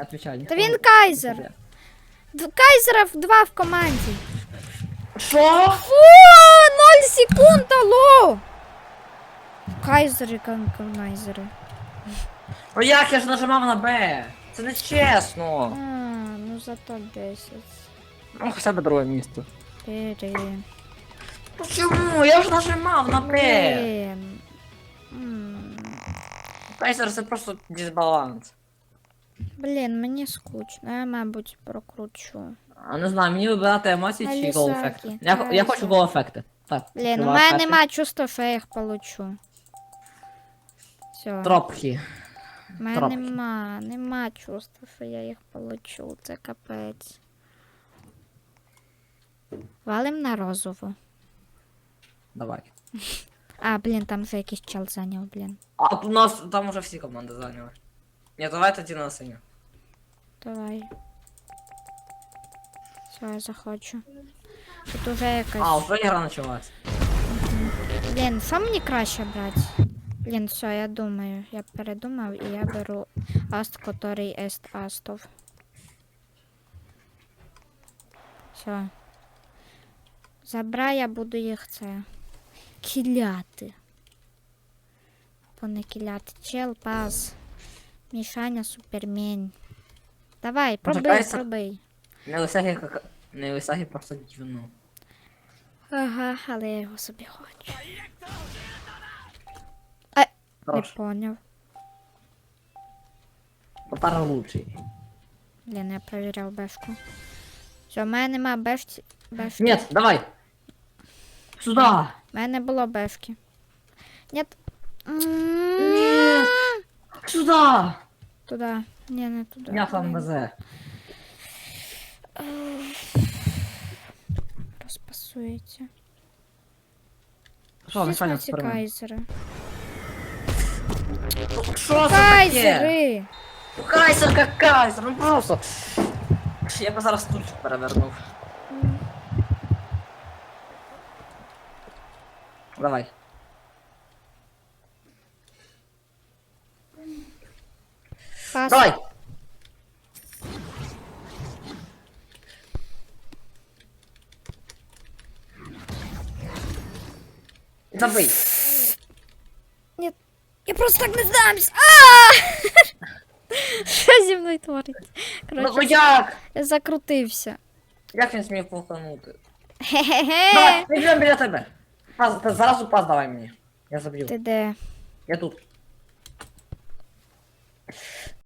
Я отвечаю. Та він кайзер. Д- Кайзеров два в команді. Що? Фу, 0 секунд, алло! Кайзери, канкайзери. Ну як я ж нажимав на Б? Це не чесно. А, ну зато 10. Ну хоча б друге місце. 4. Ну чому? Я ж нажимав на Б. Блін. М, Кайзер це просто дисбаланс. Блін, мені скучно, я, мабуть, прокручу. А не знаю, мені вибирати емоції чи гол ефекти. Я, я хочу гол ефекти. Так. Блін, у мене карти. нема чувства, що я їх получу. Все. Тропки. У мене тропки. нема, нема чувства, що я їх получу. Це капець. Валим на розову. Давай. А, блін, там вже якийсь чел зайняв, блін. А у нас там уже всі команди зайняли. Ні, давай тоді на синю. Давай. Все, я захочу. Тут уже А, якась. вже ігра почалась. Блін, що мені краще брати? Блін, все, я думаю. Я передумав і я беру аст, котрий ест астов. Все. Забра, я буду їх це. Кіляти. Не. Чел, пас. Мішаня, супермень. Давай, пробий, Кайса- пробий. Не висагі, как... не висагі просто дівну. Ага, але я його собі хочу. Не Хорош. поняв. Потара лучший. Блін, я перевіряв бешку. Що, в мене нема бешці. бешки. Нет, давай. Сюда. В мене не було бешки. Нет. Ні. Сюда. Туди. Ні, не туди. Я там БЗ. Розпасується. Що, Мішаня, ці сперма? кайзери. Що це таке? Кайзери! Ну, Кайзер как кайзер, ну просто. Я би зараз стульчик перевернув. Давай. Пас. Давай. Забий. Ні. Я просто так не здамся. А! Що зі мною твориться? Ну ну Коротше, як? я закрутився. Як він зміг? Хе-хе-хе. Давай, ми біля тебе. Пас, та зразу пас давай мені. Я заб'ю. Ти де? Я тут.